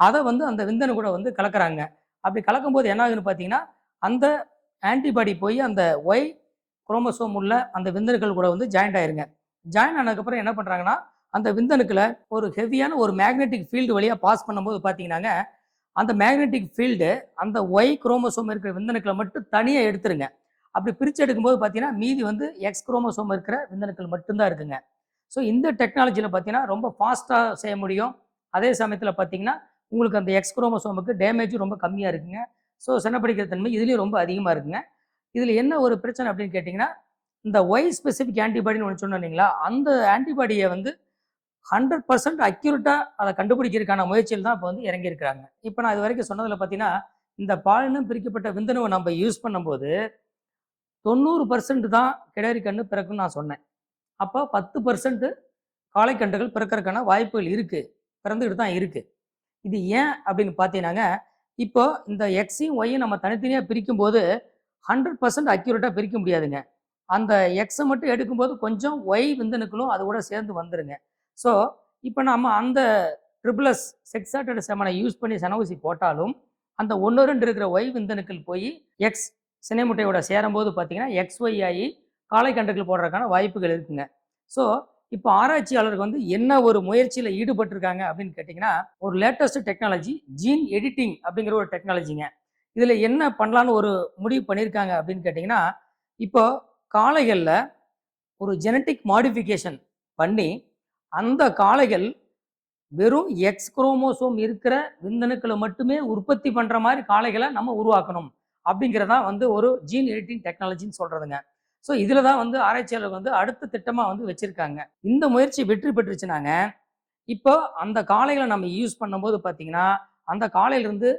அதை வந்து அந்த விந்தனை கூட வந்து கலக்குறாங்க. அப்படி கலக்கும்போது என்ன ஆகுதுன்னு பார்த்தீங்கன்னா அந்த ஆன்டிபாடி போய் அந்த ஒய் குரோமோசோம் உள்ள அந்த விந்தணுக்கள் கூட வந்து ஜாயிண்ட் ஆயிருங்க. ஜாயின் ஆனதுக்கப்புறம் என்ன பண்ணுறாங்கன்னா அந்த விந்தணுக்களை ஒரு ஹெவியான ஒரு மேக்னெட்டிக் ஃபீல்டு வழியாக பாஸ் பண்ணும்போது பார்த்தீங்கன்னாங்க அந்த மேக்னெட்டிக் ஃபீல்டு அந்த ஒய் குரோமசோம் இருக்கிற விந்தணுக்களை மட்டும் தனியாக எடுத்துருங்க. அப்படி பிரித்து எடுக்கும்போது பார்த்தீங்கன்னா மீதி வந்து எக்ஸ் குரோமோசோம் இருக்கிற விந்தணுக்கள் மட்டும்தான் இருக்குங்க. ஸோ இந்த டெக்னாலஜியில் பார்த்தீங்கன்னா ரொம்ப ஃபாஸ்ட்டாக செய்ய முடியும். அதே சமயத்தில் பார்த்தீங்கன்னா உங்களுக்கு அந்த எக்ஸ் குரோமோசோமுக்கு டேமேஜும் ரொம்ப கம்மியாக இருக்குங்க. ஸோ சென்னப்படிக்கிற தன்மை இதுலேயும் ரொம்ப அதிகமாக இருக்குங்க. இதில் என்ன ஒரு பிரச்சனை அப்படின்னு கேட்டிங்கன்னா இந்த ஒய் ஸ்பெசிஃபிக் ஆன்டிபாடின்னு ஒன்று சொன்னோம் இல்லைங்களா? அந்த ஆன்டிபாடியை வந்து ஹண்ட்ரட் பர்சன்ட் அக்யூரேட்டாக அதை கண்டுபிடிக்கிறதுக்கான முயற்சியில் தான் இப்போ வந்து இறங்கியிருக்கிறாங்க. இப்போ நான் இது வரைக்கும் சொன்னதில் பார்த்தீங்கன்னா இந்த பாலினம் பிரிக்கப்பட்ட விந்தணுவை நம்ம யூஸ் பண்ணும்போது தொண்ணூறு பர்சன்ட் தான் கிடரி கன்று பிறக்குன்னு நான் சொன்னேன். அப்போ பத்து பர்சன்ட் காளைக்கன்றுகள் பிறக்கிறதுக்கான வாய்ப்புகள் இருக்குது பிறந்துக்கிட்டு தான் இருக்குது இது ஏன் அப்படின்னு பார்த்தீங்கன்னாங்க இப்போ இந்த எக்ஸையும் ஒய்யும் நம்ம தனித்தனியாக பிரிக்கும் போது ஹண்ட்ரட் பர்சன்ட் அக்யூரேட்டாக பிரிக்க முடியாதுங்க. அந்த எக்ஸை மட்டும் எடுக்கும்போது கொஞ்சம் ஒய் விந்தணுக்களும் அது கூட சேர்ந்து வந்துடுங்க ஸோ இப்போ நம்ம அந்த ட்ரிபிளஸ் செக்ஸாட்டட் செமனை யூஸ் பண்ணி சனவூசி போட்டாலும் அந்த ஒன்று ரெண்டு இருக்கிற ஒய் விந்தணுக்கள் போய் எக்ஸ் சினை முட்டையோட சேரும்போது பார்த்தீங்கன்னா எக்ஸ் ஒய் ஆகி காளைக்கன்றுகள் போடுறதுக்கான வாய்ப்புகள் இருக்குங்க. ஸோ இப்போ ஆராய்ச்சியாளருக்கு வந்து என்ன ஒரு முயற்சியில் ஈடுபட்டிருக்காங்க அப்படின்னு கேட்டிங்கன்னா ஒரு லேட்டஸ்ட் டெக்னாலஜி ஜீன் எடிட்டிங் அப்படிங்கிற ஒரு டெக்னாலஜிங்க இதில் என்ன பண்ணலான்னு ஒரு முடிவு பண்ணியிருக்காங்க அப்படின்னு கேட்டிங்கன்னா இப்போ காளைகளில் ஒரு ஜெனட்டிக் மாடிஃபிகேஷன் பண்ணி அந்த காளைகள் வெறும் எக்ஸ் குரோமோசோம் இருக்கிற விந்தணுக்களை மட்டுமே உற்பத்தி பண்ணுற மாதிரி காளைகளை நம்ம உருவாக்கணும். அப்படிங்கிறதா வந்து ஒரு ஜீன் எடிட்டிங் டெக்னாலஜின்னு சொல்கிறதுங்க ஸோ இதில் தான் வந்து ஆராய்ச்சியாளர் வந்து அடுத்த திட்டமாக வந்து வச்சுருக்காங்க. இந்த முயற்சி வெற்றி பெற்றுச்சுனாங்க. இப்போ அந்த காளைகளை நம்ம யூஸ் பண்ணும்போது பார்த்தீங்கன்னா அந்த காளையிலிருந்து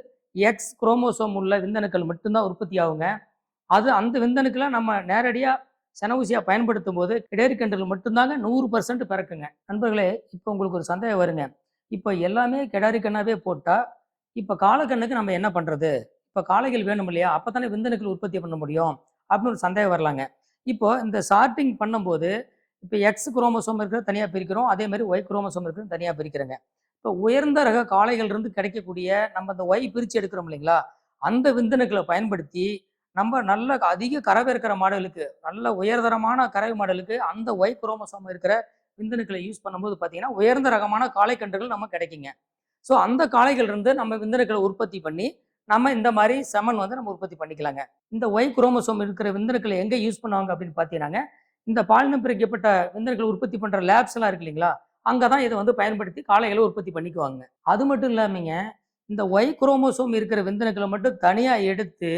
எக்ஸ் குரோமோசோம் உள்ள விந்தணுக்கள் மட்டும்தான் உற்பத்தி ஆகுங்க. அது அந்த விந்தணுக்களை நம்ம நேரடியாக செனவூசியாக பயன்படுத்தும் போது கிடேரி மட்டும்தாங்க நூறு பர்சன்ட் பிறக்குங்க. நண்பர்களே இப்போ உங்களுக்கு ஒரு சந்தேகம் வருங்க. இப்போ எல்லாமே கிடாரி கண்ணாவே போட்டால் இப்போ காலக்கண்ணுக்கு நம்ம என்ன பண்ணுறது இப்போ காளைகள் வேணும் இல்லையா? அப்போ தானே விந்தணுக்கள் உற்பத்தி பண்ண முடியும். அப்படின்னு ஒரு சந்தேகம் வரலாங்க. இப்போ இந்த சார்ட்டிங் பண்ணும்போது இப்போ எக்ஸ் குரோமோசோம் இருக்கிற தனியாக பிரிக்கிறோம். அதே மாதிரி ஒய் குரோமோசோம் இருக்கிறது தனியாக பிரிக்கிறேங்க. இப்போ உயர்ந்த ரக காளைகள் இருந்து கிடைக்கக்கூடிய நம்ம அந்த ஒய் பிரித்து எடுக்கிறோம் இல்லைங்களா? அந்த விந்தணுக்களை பயன்படுத்தி நம்ம நல்ல அதிக கறவை இருக்கிற மாடலுக்கு நல்ல உயர்தரமான கறவை மாடலுக்கு அந்த ஒய் குரோமோசோம் இருக்கிற விந்தணுக்களை யூஸ் பண்ணும்போது பார்த்தீங்கன்னா உயர்ந்த ரகமான காளை கன்றுகள் நம்ம கிடைக்குங்க. ஸோ அந்த காளைகள் இருந்து நம்ம விந்தணுக்களை உற்பத்தி பண்ணி நம்ம இந்த மாதிரி செமன் வந்து நம்ம உற்பத்தி பண்ணிக்கலாங்க. இந்த ஒய் குரோமோசோம் இருக்கிற விந்தணுக்களை எங்கே யூஸ் பண்ணுவாங்க அப்படின்னு பார்த்தீங்கன்னாங்க இந்த பாலினம் பிரிக்கப்பட்ட விந்தணுக்களை உற்பத்தி பண்ணுற லேப்ஸ் எல்லாம் இருக்கு இல்லைங்களா அங்கே தான் இதை வந்து பயன்படுத்தி காளைகளை உற்பத்தி பண்ணிக்குவாங்க. அது மட்டும் இல்லாமங்க இந்த ஒய் குரோமோசோம் இருக்கிற விந்தணுக்களை மட்டும் தனியாக எடுத்து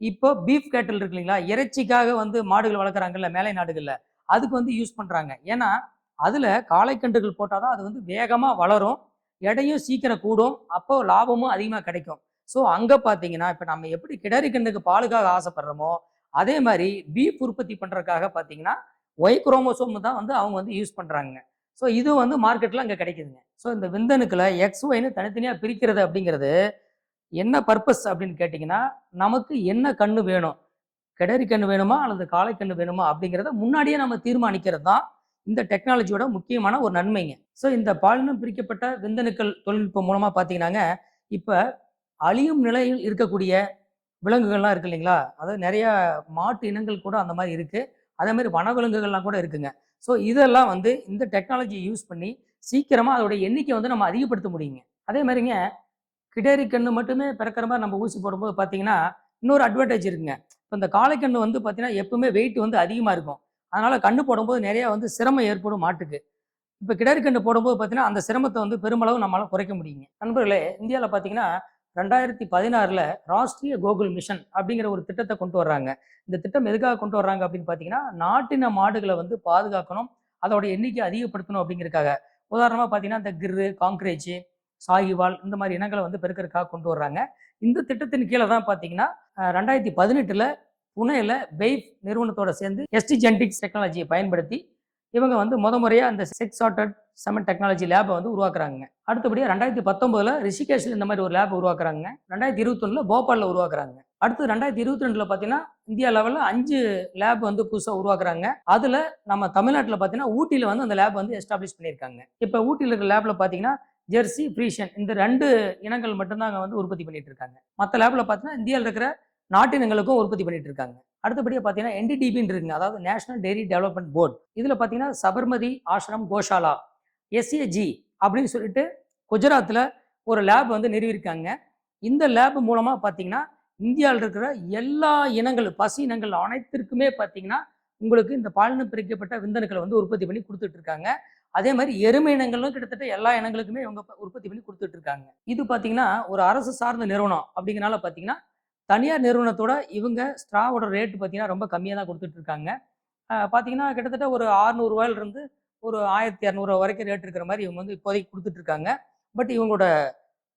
இப்போ பீஃப் கேட்டல் இருக்கு இல்லைங்களா இறைச்சிக்காக வந்து மாடுகள் வளர்க்குறாங்கல்ல மேலை நாடுகளில் அதுக்கு வந்து யூஸ் பண்ணுறாங்க ஏன்னா அதில் காளைக்கன்றுகள் போட்டால் தான் அது வந்து வேகமாக வளரும் எடையும் சீக்கிரம் கூடும் அப்போ லாபமும் அதிகமாக கிடைக்கும். ஸோ அங்கே பார்த்தீங்கன்னா இப்போ நம்ம எப்படி கிடரி கண்ணுக்கு பாலுக்காக ஆசைப்படுறோமோ அதே மாதிரி பீஃப் உற்பத்தி பண்ணுறதுக்காக பார்த்தீங்கன்னா ஒய் குரோமோசோம் தான் வந்து அவங்க வந்து யூஸ் பண்ணுறாங்க ஸோ இது வந்து மார்க்கெட்டில் அங்கே கிடைக்குதுங்க. ஸோ இந்த விந்தணுக்களை எக்ஸ் ஒய்னு தனித்தனியாக பிரிக்கிறது அப்படிங்கிறது என்ன பர்பஸ் அப்படின்னு கேட்டிங்கன்னா நமக்கு என்ன கண்ணு வேணும்? கிடரி கண்ணு வேணுமா? அல்லது காளை கண்ணு வேணுமா? அப்படிங்கிறத முன்னாடியே நம்ம தீர்மானிக்கிறது தான் இந்த டெக்னாலஜியோட முக்கியமான ஒரு நன்மைங்க. ஸோ இந்த பாலினம் பிரிக்கப்பட்ட விந்தணுக்கள் தொழில்நுட்பம் மூலமாக பார்த்தீங்கன்னாங்க இப்போ அழியும் நிலையில் இருக்கக்கூடிய விலங்குகள்லாம் இருக்கு இல்லைங்களா? அதாவது நிறைய மாட்டு இனங்கள் கூட அந்த மாதிரி இருக்குது அதே மாதிரி வனவிலங்குகள்லாம் கூட இருக்குங்க. ஸோ இதெல்லாம் வந்து இந்த டெக்னாலஜியை யூஸ் பண்ணி சீக்கிரமாக அதோட எண்ணிக்கை வந்து நம்ம அதிகப்படுத்த முடியுங்க. அதே மாதிரிங்க கிடேரி கண்ணு மட்டுமே பிறக்கிற மாதிரி நம்ம ஊசி போடும்போது பார்த்தீங்கன்னா இன்னொரு அட்வான்டேஜ் இருக்குங்க. இப்போ இந்த காளைக்கண்ணு வந்து பார்த்தீங்கன்னா எப்பவுமே வெயிட் வந்து அதிகமாக இருக்கும். அதனால கண்ணு போடும்போது நிறைய வந்து சிரமம் ஏற்படும் மாட்டுக்கு. இப்போ கிடரி கண்ணு போடும்போது பார்த்தீங்கன்னா அந்த சிரமத்தை வந்து பெருமளவு நம்மளால குறைக்க முடியுங்க. நண்பர்களே இந்தியாவில் பார்த்தீங்கன்னா ரெண்டாயிரத்தி பதினாறில் ராஷ்ட்ரிய கோகுல் மிஷன் அப்படிங்கிற ஒரு திட்டத்தை கொண்டு வர்றாங்க. இந்த திட்டம் எதுக்காக கொண்டு வர்றாங்க அப்படின்னு பார்த்தீங்கன்னா நாட்டின மாடுகளை வந்து பாதுகாக்கணும் அதோட எண்ணிக்கை அதிகப்படுத்தணும் அப்படிங்கிறதுக்காக. உதாரணமாக பார்த்தீங்கன்னா இந்த கிர்ரு காங்க்ரேஜ் சாகிவால் இந்த மாதிரி இனங்களை வந்து பெருக்கிறதுக்காக கொண்டு வர்றாங்க. இந்த திட்டத்தின் கீழே தான் பார்த்தீங்கன்னா ரெண்டாயிரத்தி பதினெட்டில் புனேல பெய்ஃப் நிறுவனத்தோட சேர்ந்து எஸ்டி ஜென்டிக்ஸ் டெக்னாலஜியை பயன்படுத்தி இவங்க வந்து முத முறையாக அந்த செக்ஸ் சார்ட்டட் செமன் டெக்னாலஜி லேபை வந்து உருவாக்குறாங்க அடுத்தபடியாக ரெண்டாயிரத்தி பத்தொன்பதுல ரிஷிகேஷில் இந்த மாதிரி ஒரு லேப் உருவாக்குறாங்க ரெண்டாயிரத்தி இருபத்தொன்னில் போபாலில் உருவாக்குறாங்க. அடுத்து ரெண்டாயிரத்தி இருபத்தி ரெண்டில் பார்த்தீங்கன்னா இந்தியா லெவலில் அஞ்சு லேப் வந்து புதுசாக உருவாக்குறாங்க. அதில் நம்ம தமிழ்நாட்டில் பார்த்தீங்கன்னா ஊட்டியில் வந்து அந்த லேப் வந்து எஸ்டாப்ளிஷ் பண்ணியிருக்காங்க. இப்போ ஊட்டியில் இருக்கிற லேபில் பார்த்தீங்கன்னா ஜெர்சி ஃப்ரீஷன் இந்த ரெண்டு இனங்கள் மட்டும்தான் அங்கே வந்து உற்பத்தி பண்ணிட்டு இருக்காங்க மற்ற லேபில் பார்த்தீங்கன்னா இந்தியாவில் இருக்கிற நாட்டினங்களுக்கும் உற்பத்தி பண்ணிட்டு இருக்காங்க அடுத்தபடியாக பார்த்தீங்கன்னா என்டிடிபின்னு இருக்குங்க. அதாவது நேஷனல் டெய்ரி டெவலப்மெண்ட் போர்டு இதில் பார்த்தீங்கன்னா சபர்மதி ஆசிரம் கோஷாலா எஸ்ஏஜி அப்படின்னு சொல்லிட்டு குஜராத்தில் ஒரு லேப் வந்து நிறுவியிருக்காங்க இந்த லேப் மூலமாக பார்த்தீங்கன்னா இந்தியாவில் இருக்கிற எல்லா இனங்கள் பசி இனங்கள் அனைத்திற்குமே பார்த்தீங்கன்னா உங்களுக்கு இந்த பாலினம் பிரிக்கப்பட்ட விந்தணுக்களை வந்து உற்பத்தி பண்ணி கொடுத்துட்டு இருக்காங்க அதே மாதிரி எருமை இனங்களும் கிட்டத்தட்ட எல்லா இனங்களுக்குமே இவங்க உற்பத்தி பண்ணி கொடுத்துட்டு இருக்காங்க இது பார்த்தீங்கன்னா ஒரு அரசு சார்ந்த நிறுவனம் அப்படிங்கிறனால பார்த்தீங்கன்னா தனியார் நிறுவனத்தோட இவங்க ஸ்ட்ராவோட ரேட் பார்த்தீங்கன்னா ரொம்ப கம்மியாக தான் கொடுத்துட்டு இருக்காங்க பார்த்தீங்கன்னா கிட்டத்தட்ட ஒரு ஆறுநூறுவாயிலிருந்து ஒரு ஆயிரத்தி இரநூறுவா வரைக்கும் ரேட் இருக்கிற மாதிரி இவங்க வந்து இப்போதைக்கு கொடுத்துட்டு இருக்காங்க பட் இவங்களோட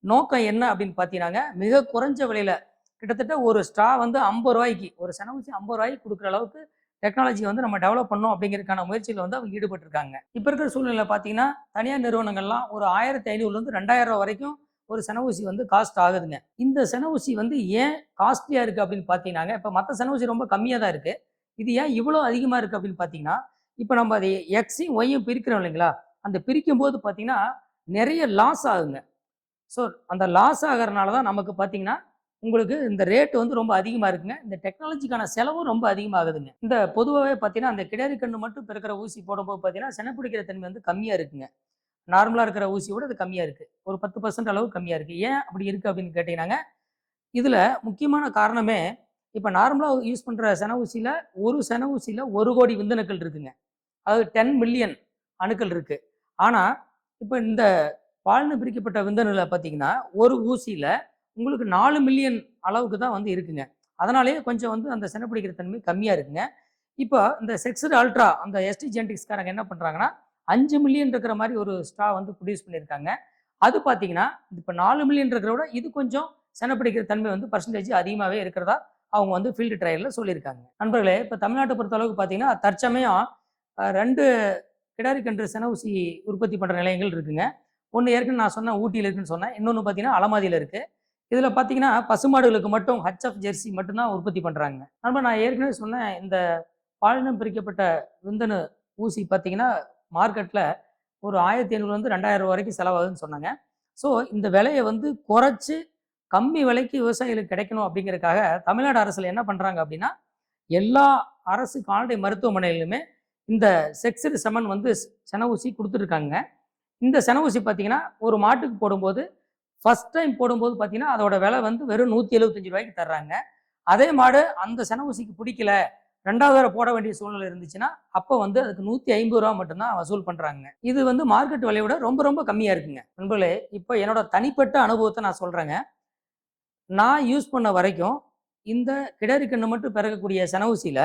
நோக்கம் என்ன அப்படின்னு பார்த்தீங்கன்னாங்க மிக குறைஞ்ச விலையில கிட்டத்தட்ட ஒரு ஸ்ட்ரா வந்து ஐம்பது ரூபாய்க்கு ஒரு செனவுச்சி ஐம்பது ரூபாய்க்கு கொடுக்குற அளவுக்கு டெக்னாலஜி வந்து நம்ம டெவலப் பண்ணோம் அப்படிங்கிறதுக்கான முயற்சியில் வந்து அவங்க ஈடுபட்டிருக்காங்க. இப்போ இருக்கிற சூழ்நிலை பார்த்தீங்கன்னா தனியார் நிறுவனங்கள்லாம் ஒரு ஆயிரத்தி ஐநூறுலேருந்து ரெண்டாயிரம் ரூபா வரைக்கும் ஒரு செனவூசி வந்து காஸ்ட் ஆகுதுங்க. இந்த செனவூசி வந்து ஏன் காஸ்ட்லியாக இருக்குது அப்படின்னு பார்த்தீங்கன்னாங்க இப்போ மற்ற செனவூசி ரொம்ப கம்மியாக தான் இருக்குது இது ஏன் இவ்வளோ அதிகமாக இருக்குது அப்படின்னு பார்த்தீங்கன்னா இப்போ நம்ம அதை எக்ஸையும் ஒய்யும் பிரிக்கிறோம் இல்லைங்களா? அந்த பிரிக்கும் போது பார்த்தீங்கன்னா நிறைய லாஸ் ஆகுங்க. ஸோ அந்த லாஸ் ஆகிறனால தான் நமக்கு பார்த்தீங்கன்னா உங்களுக்கு இந்த ரேட்டு வந்து ரொம்ப அதிகமாக இருக்குங்க. இந்த டெக்னாலஜிக்கான செலவும் ரொம்ப அதிகமாகுதுங்க. இந்த பொதுவாகவே பார்த்தீங்கன்னா அந்த கிடரி கண்ணு மட்டும் பிறக்கிற ஊசி போடும்போது பார்த்தீங்கன்னா செனப்பிடிக்கிற தன்மை வந்து கம்மியாக இருக்குங்க. நார்மலாக இருக்கிற ஊசியோட அது கம்மியாக இருக்குது ஒரு பத்து பர்சன்ட் அளவு கம்மியாக இருக்குது ஏன் அப்படி இருக்குது அப்படின்னு கேட்டிங்கன்னாங்க இதில் முக்கியமான காரணமே இப்போ நார்மலாக யூஸ் பண்ணுற சென ஊசியில் ஒரு சென ஊசியில் ஒரு கோடி விந்தணுக்கள் இருக்குங்க. அதாவது டென் மில்லியன் அணுக்கள் இருக்குது ஆனால் இப்போ இந்த பால்னு பிரிக்கப்பட்ட விந்தணுல பார்த்தீங்கன்னா ஒரு ஊசியில் உங்களுக்கு நாலு மில்லியன் அளவுக்கு தான் வந்து இருக்குங்க. அதனாலேயே கொஞ்சம் வந்து அந்த சினப்பிடிக்கிற தன்மை கம்மியாக இருக்குங்க. இப்போ இந்த செக்ஸ்டு அல்ட்ரா அந்த எஸ்டி ஜென்டிக்ஸ்காரங்க என்ன பண்ணுறாங்கன்னா அஞ்சு மில்லியன் இருக்கிற மாதிரி ஒரு ஸ்டா வந்து ப்ரொடியூஸ் பண்ணியிருக்காங்க. அது பார்த்தீங்கன்னா இப்போ நாலு மில்லியன் இருக்கிற விட இது கொஞ்சம் சினப்பிடிக்கிற தன்மை வந்து பர்சன்டேஜ் அதிகமாகவே இருக்கிறதா அவங்க வந்து ஃபீல்டு ட்ரையலில் சொல்லியிருக்காங்க. நண்பர்களே இப்போ தமிழ்நாட்டை பொறுத்த அளவுக்கு பார்த்தீங்கன்னா தற்சமயம் ரெண்டு கிடாரி கன்று சென ஊசி உற்பத்தி பண்ணுற நிலையங்கள் இருக்குங்க. ஒன்று ஏற்கனவே நான் சொன்னேன் ஊட்டியில் இருக்குன்னு சொன்னேன். இன்னொன்று பார்த்தீங்கன்னா அலமாதியில் இருக்குது இதில் பார்த்தீங்கன்னா பசுமாடுகளுக்கு மட்டும் ஹச்எஃப் ஜெர்சி மட்டும்தான் உற்பத்தி பண்ணுறாங்க நண்பர் நான் ஏற்கனவே சொன்னேன் இந்த பாலினம் பிரிக்கப்பட்ட விந்தணு ஊசி பார்த்தீங்கன்னா மார்க்கெட்டில் ஒரு ஆயிரத்தி ஐநூறுலேருந்து ரெண்டாயிரம் ரூபா வரைக்கும் செலவாகுதுன்னு சொன்னாங்க. ஸோ இந்த விலையை வந்து குறைச்சி கம்மி விலைக்கு விவசாயிகளுக்கு கிடைக்கணும் அப்படிங்கிறதுக்காக தமிழ்நாடு அரசில் என்ன பண்ணுறாங்க அப்படின்னா எல்லா அரசு கால்நடை மருத்துவமனையிலுமே இந்த செக்ஸடு செமன் வந்து சென ஊசி கொடுத்துருக்காங்க இந்த சென ஊசி பார்த்தீங்கன்னா ஒரு மாட்டுக்கு போடும்போது ஃபஸ்ட் டைம் போடும்போது பார்த்தீங்கன்னா அதோட விலை வந்து வெறும் நூற்றி எழுபத்தஞ்சு ரூபாய்க்கு தர்றாங்க. அதே மாடு அந்த சென ஊசிக்கு பிடிக்கல. ரெண்டாவது தடவை போட வேண்டிய சூழ்நிலை இருந்துச்சுன்னா அப்போ வந்து அதுக்கு நூற்றி ஐம்பது ரூபா மட்டும்தான் வசூல் பண்ணுறாங்க இது வந்து மார்க்கெட் விலையை விட ரொம்ப ரொம்ப கம்மியாக இருக்குங்க. நண்பர்களே இப்போ என்னோட தனிப்பட்ட அனுபவத்தை நான் சொல்கிறேங்க நான் யூஸ் பண்ண வரைக்கும் இந்த கிடரி கண்ணு மட்டும் பிறக்கக்கூடிய செனவூசியில்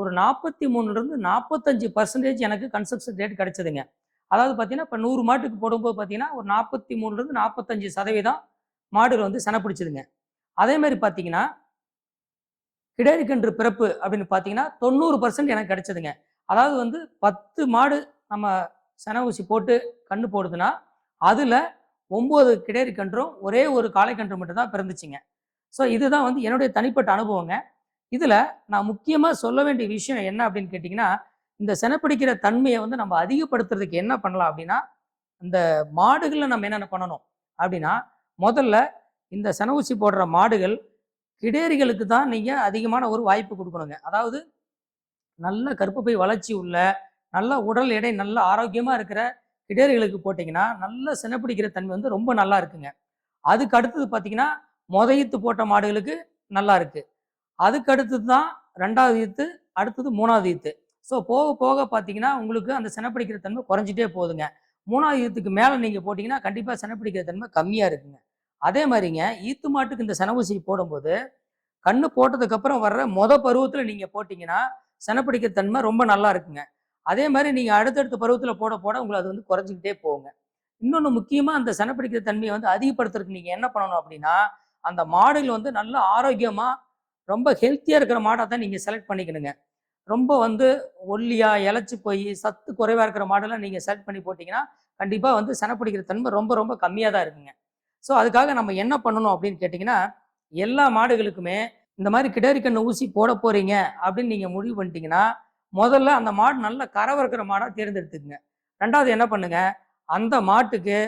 ஒரு நாற்பத்தி மூணுலேருந்து நாற்பத்தஞ்சு பர்சன்டேஜ் எனக்கு கன்சப்ஷன் ரேட் கிடச்சிதுங்க. அதாவது பார்த்தீங்கன்னா இப்போ நூறு மாட்டுக்கு போடும்போது பார்த்தீங்கன்னா ஒரு நாற்பத்தி மூணுலேருந்து நாற்பத்தஞ்சு சதவீதம் மாடுகள் வந்து சென பிடிச்சிதுங்க. அதே மாதிரி பார்த்தீங்கன்னா கிடரி கன்று பிறப்பு அப்படின்னு பார்த்தீங்கன்னா தொண்ணூறு பர்சன்ட் எனக்கு கிடைச்சதுங்க. அதாவது வந்து பத்து மாடு நம்ம சென ஊசி போட்டு கன்று போடுதுன்னா அதில் ஒம்பது கிடேரி கன்றும் ஒரே ஒரு காளை கன்று மட்டும்தான் பிறந்துச்சுங்க. ஸோ இதுதான் வந்து என்னுடைய தனிப்பட்ட அனுபவங்க. இதில் நான் முக்கியமாக சொல்ல வேண்டிய விஷயம் என்ன அப்படின்னு கேட்டிங்கன்னா இந்த செனப்பிடிக்கிற தன்மையை வந்து நம்ம அதிகப்படுத்துறதுக்கு என்ன பண்ணலாம் அப்படின்னா இந்த மாடுகளில் நம்ம என்னென்ன பண்ணணும் அப்படின்னா முதல்ல இந்த சென ஊசி போடுற மாடுகள் கிடேரிகளுக்கு தான் நீங்கள் அதிகமான ஒரு வாய்ப்பு கொடுக்கணுங்க. அதாவது நல்ல கர்ப்பப்பை வளர்ச்சி உள்ள நல்ல உடல் எடை நல்ல ஆரோக்கியமாக இருக்கிற கிடேரிகளுக்கு போட்டிங்கன்னா நல்ல சினப்பிடிக்கிற தன்மை வந்து ரொம்ப நல்லா இருக்குங்க. அதுக்கு அடுத்தது பார்த்தீங்கன்னா மொத போட்ட மாடுகளுக்கு நல்லா இருக்குது அதுக்கு அடுத்தது தான் ரெண்டாவது ஈத்து அடுத்தது மூணாவது ஈத்து. ஸோ போக போக பார்த்தீங்கன்னா உங்களுக்கு அந்த சினப்பிடிக்கிற தன்மை குறைஞ்சிட்டே போகுதுங்க. மூணாவது ஈத்துக்கு மேலே நீங்கள் போட்டிங்கன்னா கண்டிப்பாக சினப்பிடிக்கிற தன்மை கம்மியாக இருக்குங்க. அதே மாதிரிங்க ஈத்து மாட்டுக்கு இந்த செனவூசி போடும்போது கண்ணு போட்டதுக்கப்புறம் வர்ற மொத பருவத்தில் நீங்கள் போட்டிங்கன்னா செனப்பிடிக்கிற தன்மை ரொம்ப நல்லா இருக்குங்க. அதே மாதிரி நீங்கள் அடுத்தடுத்த பருவத்தில் போட போட உங்களை அது வந்து குறைஞ்சிக்கிட்டே போகுங்க. இன்னொன்று முக்கியமாக அந்த செனப்பிடிக்கிற தன்மையை வந்து அதிகப்படுத்துறதுக்கு நீங்கள் என்ன பண்ணணும் அப்படின்னா அந்த மாடுகள் வந்து நல்ல ஆரோக்கியமாக ரொம்ப ஹெல்த்தியாக இருக்கிற மாடாக தான் நீங்கள் செலக்ட் பண்ணிக்கணுங்க. ரொம்ப வந்து ஒல்லியாக இழைச்சி போய் சத்து குறைவாக இருக்கிற மாடெல்லாம் நீங்கள் செலக்ட் பண்ணி போட்டிங்கன்னா கண்டிப்பாக வந்து செனப்பிடிக்கிற தன்மை ரொம்ப ரொம்ப கம்மியாக தான் இருக்குங்க. ஸோ அதுக்காக நம்ம என்ன பண்ணணும் அப்படின்னு கேட்டிங்கன்னா எல்லா மாடுகளுக்குமே இந்த மாதிரி கிடரிக்கண்ணு ஊசி போட போகிறீங்க அப்படின்னு நீங்கள் முடிவு பண்ணிட்டீங்கன்னா முதல்ல அந்த மாடு நல்ல கறவை இருக்கிற மாடாக தேர்ந்தெடுத்துக்குங்க. ரெண்டாவது என்ன பண்ணுங்க அந்த மாட்டுக்கு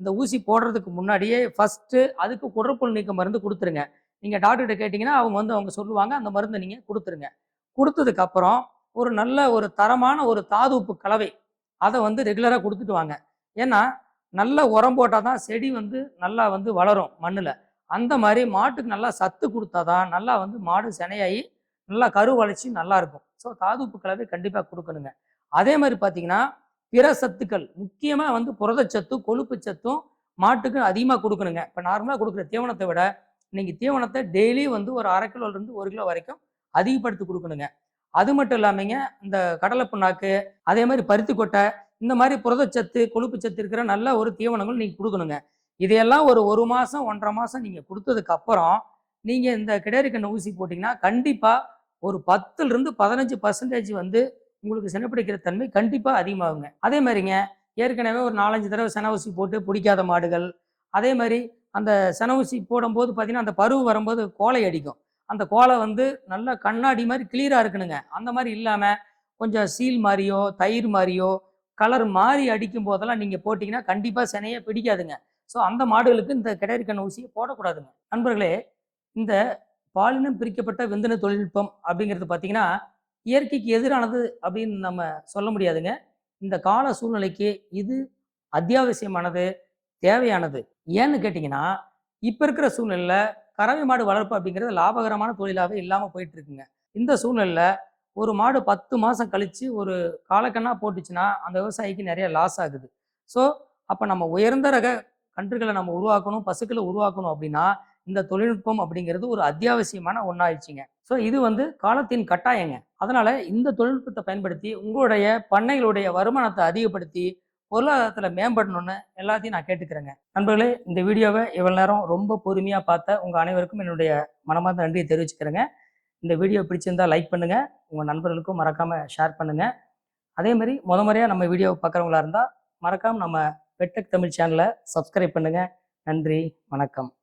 இந்த ஊசி போடுறதுக்கு முன்னாடியே ஃபஸ்ட்டு அதுக்கு குடற்புல் நீக்க மருந்து கொடுத்துருங்க. நீங்கள் டாக்டர்கிட்ட கேட்டிங்கன்னா அவங்க வந்து அவங்க சொல்லுவாங்க அந்த மருந்தை நீங்கள் கொடுத்துருங்க. கொடுத்ததுக்கப்புறம் ஒரு நல்ல ஒரு தரமான ஒரு தாது உப்பு கலவை அதை வந்து ரெகுலராக கொடுத்துட்டு வாங்க. ஏன்னா நல்ல உரம் போட்டால் தான் செடி வந்து நல்லா வந்து வளரும் மண்ணில். அந்த மாதிரி மாட்டுக்கு நல்லா சத்து கொடுத்தாதான் நல்லா வந்து மாடு சினையாகி நல்லா கரு வளர்ச்சி நல்லா இருக்கும். ஸோ தாது உப்பு கலவை கண்டிப்பாக கொடுக்கணுங்க. அதே மாதிரி பார்த்தீங்கன்னா பிற சத்துக்கள் முக்கியமாக வந்து புரதச்சத்தும் கொழுப்பு சத்தும் மாட்டுக்கு அதிகமாக கொடுக்கணுங்க. இப்போ நார்மலாக கொடுக்குற தீவனத்தை விட நீங்கள் தீவனத்தை டெய்லி வந்து ஒரு அரை கிலோலேருந்து ஒரு கிலோ வரைக்கும் அதிகப்படுத்தி கொடுக்கணுங்க. அது மட்டும் இல்லாமங்க இந்த கடலை புண்ணாக்கு அதே மாதிரி பருத்தி கொட்டை இந்த மாதிரி புரதச்சத்து கொழுப்பு சத்து இருக்கிற நல்ல ஒரு தீவனங்கள் நீங்கள் கொடுக்கணுங்க. இதையெல்லாம் ஒரு ஒரு மாதம் ஒன்றரை மாதம் நீங்கள் கொடுத்ததுக்கு அப்புறம் நீங்கள் இந்த கிடரி ஊசி போட்டிங்கன்னா கண்டிப்பாக ஒரு பத்துலேருந்து பதினஞ்சு பர்சன்டேஜ் வந்து உங்களுக்கு சினப்பிடிக்கிற தன்மை கண்டிப்பாக அதிகமாகுங்க. அதே மாதிரிங்க ஏற்கனவே ஒரு நாலஞ்சு தடவை சென ஊசி போட்டு பிடிக்காத மாடுகள் அதே மாதிரி அந்த செனவுசி ஊசி போடும்போது பார்த்தீங்கன்னா அந்த பருவு வரும்போது கோலை அடிக்கும். அந்த கோலை வந்து நல்லா கண்ணாடி மாதிரி கிளியராக இருக்கணுங்க. அந்த மாதிரி இல்லாமல் கொஞ்சம் சீல் மாதிரியோ தயிர் மாதிரியோ கலர் மாறி அடிக்கும் போதெல்லாம் நீங்கள் போட்டிங்கன்னா கண்டிப்பாக சினையே பிடிக்காதுங்க. ஸோ அந்த மாடுகளுக்கு இந்த கிடரி ஊசியை போடக்கூடாதுங்க. நண்பர்களே இந்த பாலினம் பிரிக்கப்பட்ட விந்தன தொழில்நுட்பம் அப்படிங்கிறது பார்த்தீங்கன்னா இயற்கைக்கு எதிரானது அப்படின்னு நம்ம சொல்ல முடியாதுங்க. இந்த கால சூழ்நிலைக்கு இது அத்தியாவசியமானது. தேவையானது. ஏன்னு கேட்டிங்கன்னா இப்போ இருக்கிற சூழ்நிலையில் கறவை மாடு வளர்ப்பு அப்படிங்கிறது லாபகரமான தொழிலாகவே இல்லாமல் போயிட்டு இருக்குங்க இந்த சூழ்நிலையில் ஒரு மாடு பத்து மாதம் கழித்து ஒரு காலக்கண்ணா போட்டுச்சுன்னா அந்த விவசாயிக்கு நிறைய லாஸ் ஆகுது. ஸோ அப்போ நம்ம உயர்ந்த ரக கன்றுகளை நம்ம உருவாக்கணும் பசுக்களை உருவாக்கணும் அப்படின்னா இந்த தொழில்நுட்பம் அப்படிங்கிறது ஒரு அத்தியாவசியமான ஒன்றாயிடுச்சுங்க ஸோ இது வந்து காலத்தின் கட்டாயங்க. அதனால் இந்த தொழில்நுட்பத்தை பயன்படுத்தி உங்களுடைய பண்ணைகளுடைய வருமானத்தை அதிகப்படுத்தி பொருளாதாரத்தில் மேம்படணும்னு எல்லாத்தையும் நான் கேட்டுக்கிறேங்க. நண்பர்களே இந்த வீடியோவை இவ்வளோ நேரம் ரொம்ப பொறுமையாக பார்த்த உங்கள் அனைவருக்கும் என்னுடைய மனமார்ந்த நன்றியை தெரிவிச்சுக்கிறேங்க. இந்த வீடியோ பிடிச்சிருந்தா லைக் பண்ணுங்கள் உங்கள் நண்பர்களுக்கும் மறக்காமல் ஷேர் பண்ணுங்கள் அதே மாதிரி முத முறையாக நம்ம வீடியோவை பார்க்குறவங்களா இருந்தால் மறக்காமல் நம்ம வெட்டக் தமிழ் சேனலை சப்ஸ்கிரைப் பண்ணுங்கள் நன்றி வணக்கம்.